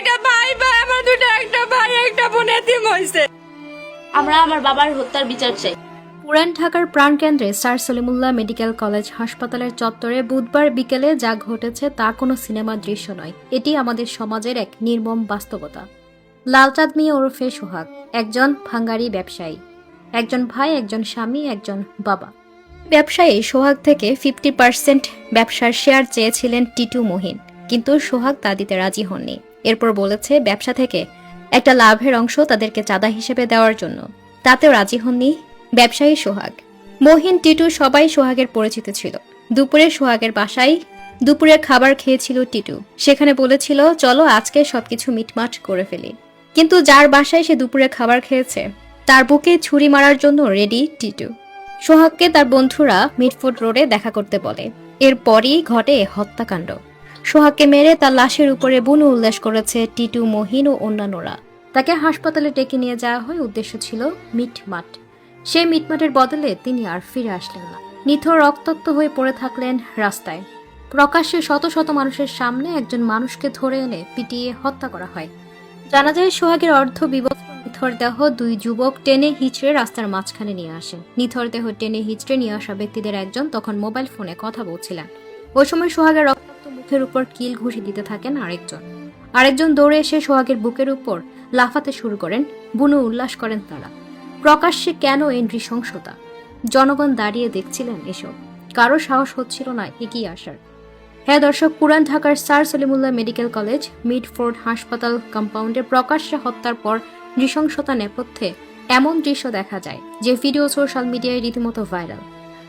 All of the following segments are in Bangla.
দুইটা ভাই ভাই আমার দুইটা একটা ভাই একটা বোন এতিম হয়েছে আমরা আমার বাবার হত্যার বিচার চাই। পুরান ঢাকার প্রাণকেন্দ্রে স্যার সলিমুল্লাহ মেডিকেল কলেজ হাসপাতালের চত্বরে বুধবার বিকেলে যা ঘটেছে তা কোনো সিনেমার দৃশ্য নয়। এটি আমাদের সমাজের এক নির্মম বাস্তবতা। লালচাঁদ মিয়া ওরফে সোহাগ একজন ভাঙ্গারি ব্যবসায়ী। একজন ভাই একজন স্বামী একজন বাবা। ব্যবসায়ী সোহাগ থেকে ফিফটি পার্সেন্ট ব্যবসার শেয়ার চেয়েছিলেন টিটু মহিন কিন্তু সোহাগ তা দিতে রাজি হননি। এরপর বলেছে, ব্যবসা থেকে একটা লাভের অংশ তাদেরকে চাঁদা হিসেবে দেওয়ার জন্য। তাতেও রাজি হননি ব্যবসায়ী সোহাগ। মহিন, টিটু সবাই সোহাগের পরিচিত ছিল। দুপুরে সোহাগের বাসায় দুপুরে খাবার খেয়েছিল টিটু। সেখানে বলেছিল, চলো আজকে সবকিছু মিটমাট করে ফেলি। কিন্তু যার বাসায় সে দুপুরে খাবার খেয়েছে, তার বুকে ছুরি মারার জন্য রেডি টিটু। সোহাগকে তার বন্ধুরা মিটফুড রোডে দেখা করতে বলে। এরপরই ঘটে হত্যাকাণ্ড। সোহাগকে মেরে তার লাশের উপরে বুনো উল্লাস করেছে টিটু, মহিন ও অন্যান্যরা। তাকে হাসপাতালে ডেকে নিয়ে যাওয়া হয় উদ্দেশ্য ছিল মিটমাট। সেই মিটমাটের বদলে তিনি আর ফিরে আসলেন না। নিথর রক্তাক্ত হয়ে পড়ে থাকলেন রাস্তায়। প্রকাশ্যে শত শত মানুষের সামনে একজন মানুষকে ধরে এনে পিটিয়ে হত্যা করা হয়। জানা যায় সোহাগের অর্ধ বিবস্ত্র নিথর দেহ দুই যুবক টেনে হিচড়ে রাস্তার মাঝখানে নিয়ে আসেন নিথর দেহ টেনে হিচড়ে নিয়ে আসা ব্যক্তিদের একজন তখন মোবাইল ফোনে কথা বলছিলেন। ওই সময় সোহাগের মুখের উপর কিল ঘুষি দিতে থাকেন আরেকজন। আরেকজন দৌড়ে এসে সোহাগের বুকের উপর লাফাতে শুরু করেন। বুনো উল্লাস করেন তারা। প্রকাশ্যে কেন এই নৃশংসতা? জনগণ দাঁড়িয়ে দেখছিলেন এসব। কারও সাহস হচ্ছিল না এগিয়ে আসার। হ্যাঁ দর্শক, পুরান ঢাকার sir Salimullah medical college, Mitford হাসপাতাল কম্পাউন্ডে প্রকাশ্যে হত্যার পর নৃশংসতা নেপথ্যে এমন দৃশ্য দেখা যায়, যে ভিডিও সোশ্যাল মিডিয়ায় রীতিমতো ভাইরাল।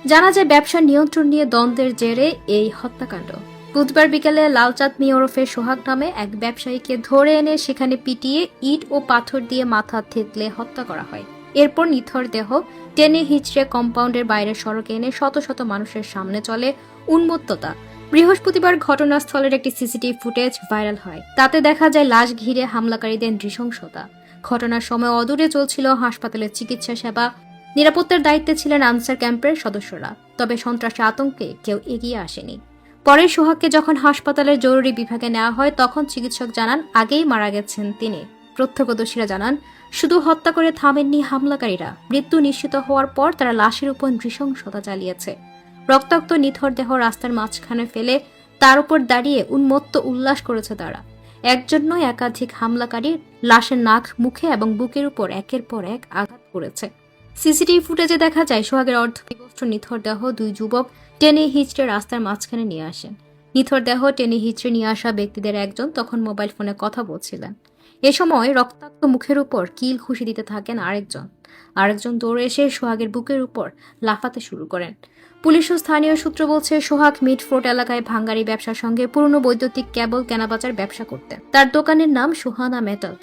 জানা যায় ব্যবসার নিয়ন্ত্রণ নিয়ে দ্বন্দ্বের জেরে এই হত্যাকাণ্ড। বুধবার বিকেলে লালচাঁদ মিয়া ওরফে সোহাগ নামে এক ব্যবসায়ীকে ধরে এনে সেখানে পিটিয়ে ইট ও পাথর দিয়ে মাথা থেতলে হত্যা করা হয়। এরপর নিথর দেহ টেনে হিচড়ে কম্পাউন্ডের বাইরে সড়কে এনে শত শত মানুষের সামনে চলে উন্মত্ততা। বৃহস্পতিবার ঘটনাস্থলের একটি সিসিটিভি ফুটেজ ভাইরাল হয়। তাতে দেখা যায়, লাশ ঘিরে হামলাকারীদের নৃশংসতা। ঘটনার সময় অদূরে চলছিল হাসপাতালের চিকিৎসা সেবা। নিরাপত্তার দায়িত্বে ছিলেন আনসার ক্যাম্পের সদস্যরা। তবে সন্ত্রাসী আতঙ্কে কেউ এগিয়ে আসেনি। পরে সোহাগকে যখন হাসপাতালের জরুরি বিভাগে নেওয়া হয়, তখন চিকিৎসক জানান, আগেই মারা গেছেন তিনি। প্রত্যক্ষদর্শীরা জানান, শুধু হত্যা করে থামেননি হামলাকারীরা। মৃত্যু নিশ্চিত হওয়ার পর তারা লাশের উপর নৃশংসতা চালিয়েছে। রক্তাক্ত নিথর দেহ রাস্তার মাঝখানে ফেলে তার উপর দাঁড়িয়ে উন্মত্ত উল্লাস করেছে তারা। একজন একাধিক হামলাকারী লাশের নাক, মুখে এবং বুকের উপর একের পর এক আঘাত করেছে। সিসিটিভি ফুটেজে দেখা যায় সোহাগের অর্ধ বিবস্ত্র নিথর দেহ দুই যুবক টেনে হিচড়ে রাস্তার মাঝখানে নিয়ে আসেন। নিথর দেহ টেনে হিচড়ে নিয়ে আসা ব্যক্তিদের একজন তখন মোবাইল ফোনে কথা বলছিলেন। এ সময় রক্তাক্ত মুখের উপর কিল খুশি দিতে থাকেন আরেকজন। আরেকজন দৌড়ে এসে সোহাগের বুকের উপর লাফাতে শুরু করেন। পুলিশ ও স্থানীয় সূত্র বলছে, সোহাগ মিডফোর্ট এলাকায় ভাঙ্গারি ব্যবসার সঙ্গে পুরনো বৈদ্যুতিক কেবল কেনাবেচার ব্যবসা করতেন। তার দোকানের নাম সোহানা মেটাল।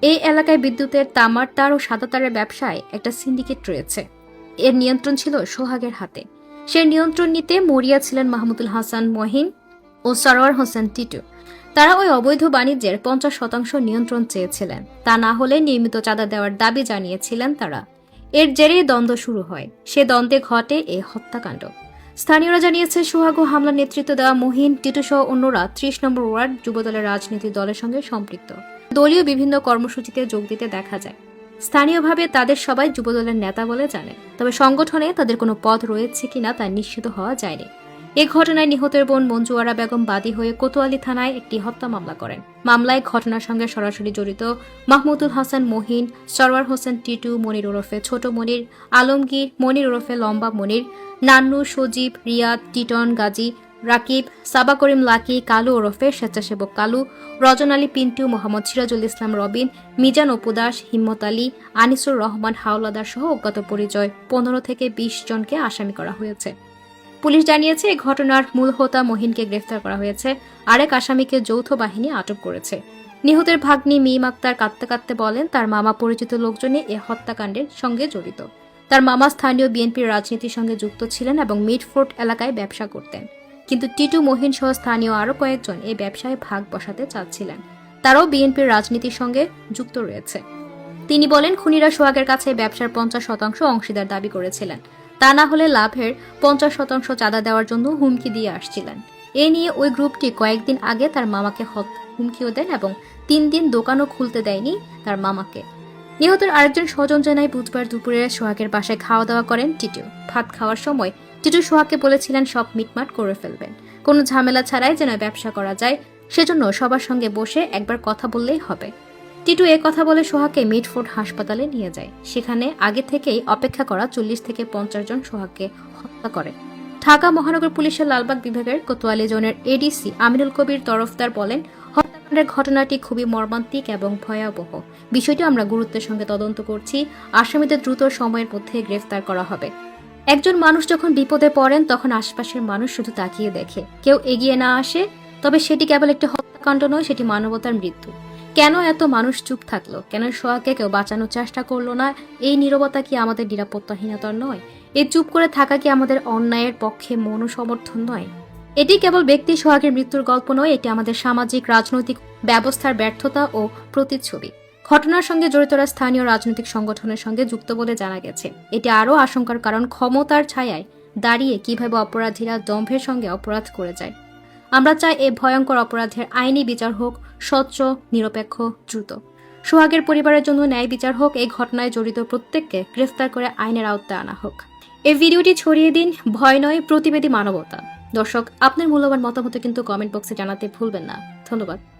এই এলাকায় বিদ্যুতের তামার তার ও সাদা তারের ব্যবসায় একটা সিন্ডিকেট রয়েছে। এর নিয়ন্ত্রণ ছিল সোহাগের হাতে। সেই নিয়ন্ত্রণ নিতে মরিয়া ছিলেন মাহমুদুল হাসান মহিন ও সরোয়ার হোসেন টিটু। তারা ওই অবৈধ বাণিজ্যের পঞ্চাশ শতাংশ নিয়ন্ত্রণ চেয়েছিলেন। তা না হলে নিয়মিত চাঁদা দেওয়ার দাবি জানিয়েছিলেন তারা। এর জেরেই দ্বন্দ্ব শুরু হয়। সে দ্বন্দ্বে ঘটে এই হত্যাকাণ্ড। স্থানীয়রা জানিয়েছে, সোহাগ হামলার নেতৃত্ব দেওয়া মহিন, টিটু সহ অন্যরা ত্রিশ নম্বর ওয়ার্ড যুবদলের রাজনীতি দলের সঙ্গে সম্পৃক্ত। দলীয় বিভিন্ন কর্মসূচিতে যোগ দিতে দেখা যায়। স্থানীয়ভাবে তাদের সবাই যুবদলের নেতা বলে জানেন তবে সংগঠনে তাদের কোনো পদ রয়েছে কিনা তা নিশ্চিত হওয়া যায়নি। এ ঘটনায় নিহতের বোন মঞ্জুয়ারা বেগম বাদী হয়ে কোতোয়ালি থানায় একটি হত্যা মামলা করেন। মামলায় ঘটনার সঙ্গে সরাসরি জড়িত মাহমুদুল হাসান মহিন, সরওয়ার হোসেন টিটু, মনির ওরফে ছোট মনির, আলমগীর, মনির ওরফে লম্বা মনির, নান্নু, সজীব, রিয়াদ, টিটন, গাজী রাকিব, সাবা করিম লাকি, কালু ওরফে স্বেচ্ছাসেবক কালু, রজন আলী পিন্টু, মোহাম্মদ সিরাজুল ইসলাম রবিন, মিজান অপুদাস হিম্মত আলী, আনিসুর রহমান হাওলাদার সহ অজ্ঞাত পরিচয়। পনেরো থেকে বিশ জনকে আসামি করা হয়েছে। পুলিশ জানিয়েছে এই ঘটনার মূল হোতা মহিনকে গ্রেফতার করা হয়েছে। আরেক আসামিকে যৌথ বাহিনী আটক করেছে। নিহতের ভাগ্নি মিম আক্তার কাঁদতে কাঁদতে বলেন, তার মামা পরিচিত লোকজনই এ হত্যাকাণ্ডের সঙ্গে জড়িত। তার মামা স্থানীয় বিএনপির রাজনীতির সঙ্গে যুক্ত ছিলেন এবং মিডফোর্ট এলাকায় ব্যবসা করতেন। কিন্তু টিটু মহিন সহ স্থানীয় আরও কয়েকজন এই ব্যবসায় ভাগ বসাতে চাচ্ছিলেন। তারাও বিএনপির রাজনীতির সঙ্গে যুক্ত রয়েছে। তিনি বলেন, খুনিরা সোহাগের কাছে ব্যবসার পঞ্চাশ শতাংশ অংশীদার দাবি করেছিলেন। তা না হলে লাভের পঞ্চাশ শতাংশ চাঁদা দেওয়ার জন্য হুমকি দিয়ে আসছিলেন। এ নিয়ে ওই গ্রুপটি কয়েকদিন আগে তার মামাকে হুমকিও দেন এবং তিন দিন দোকানও খুলতে দেয়নি তার মামাকে। নিহতের আরেকজন স্বজন জানায়, বুধবার দুপুরে সোহাগের বাসায় খাওয়া দাওয়া করেন টিটু। ভাত খাওয়ার সময় টিটু সোহাগকে বলেছিলেন, সব মিটমাট করে ফেলবেন। কোনো ঝামেলা ছাড়াই যেন ব্যবসা করা যায়, সেজন্য সবার সঙ্গে বসে একবার কথা বললেই হবে। টিটু এ কথা বলে সোহাগকে মিটফোর্ড হাসপাতালে নিয়ে যায়। সেখানে আগে থেকেই অপেক্ষা করা চল্লিশ থেকে পঞ্চাশ জন সোহাগকে হত্যা করে। ঢাকা মহানগর পুলিশের লালবাগ বিভাগের কোতোয়ালি জোনের এডিসি আমিনুল কবির তরফদার বলেন, হত্যাকাণ্ডের ঘটনাটি খুবই মর্মান্তিক এবং ভয়াবহ। বিষয়টি আমরা গুরুত্বের সঙ্গে তদন্ত করছি। আসামিদের দ্রুত সময়ের মধ্যে গ্রেফতার করা হবে। একজন মানুষ যখন বিপদে পড়েন, তখন আশপাশের মানুষ শুধু তাকিয়ে দেখে। কেউ এগিয়ে না আসে, তবে সেটি কেবল একটি হত্যাকাণ্ড নয়, সেটি মানবতার মৃত্যু। কেন এত মানুষ চুপ থাকল? কেন সোহাগকে কেউ বাঁচানোর চেষ্টা করল না? এই নীরবতা কি আমাদের নিরাপত্তাহীনতার নয়? এই চুপ করে থাকা কি আমাদের অন্যায়ের পক্ষে মনোসমর্থন নয়? এটি কেবল ব্যক্তি সোহাগের মৃত্যুর গল্প নয়, এটি আমাদের সামাজিক, রাজনৈতিক ব্যবস্থার ব্যর্থতা ও প্রতিচ্ছবি। ঘটনার সঙ্গে জড়িতরা স্থানীয় রাজনৈতিক সংগঠনের সঙ্গে যুক্ত বলে জানা গেছে। এটি আরও আশঙ্কার কারণ ক্ষমতার ছায়ায় দাঁড়িয়ে কীভাবে অপরাধীরা দম্ভের সঙ্গে অপরাধ করে যায়। আমরা চাই এই ভয়ঙ্কর অপরাধের আইনি বিচার হোক, স্বচ্ছ, নিরপেক্ষ, দ্রুত। সোহাগের পরিবারের জন্য ন্যায় বিচার হোক, এই ঘটনায় জড়িত প্রত্যেককে গ্রেফতার করে আইনের আওতায় আনা হোক। এই ভিডিওটি ছড়িয়ে দিন ভয় নয়, প্রতিবেদী মানবতা। দর্শক, আপনার মূল্যবান মতামত কিন্তু কমেন্ট বক্সে জানাতে ভুলবেন না। ধন্যবাদ।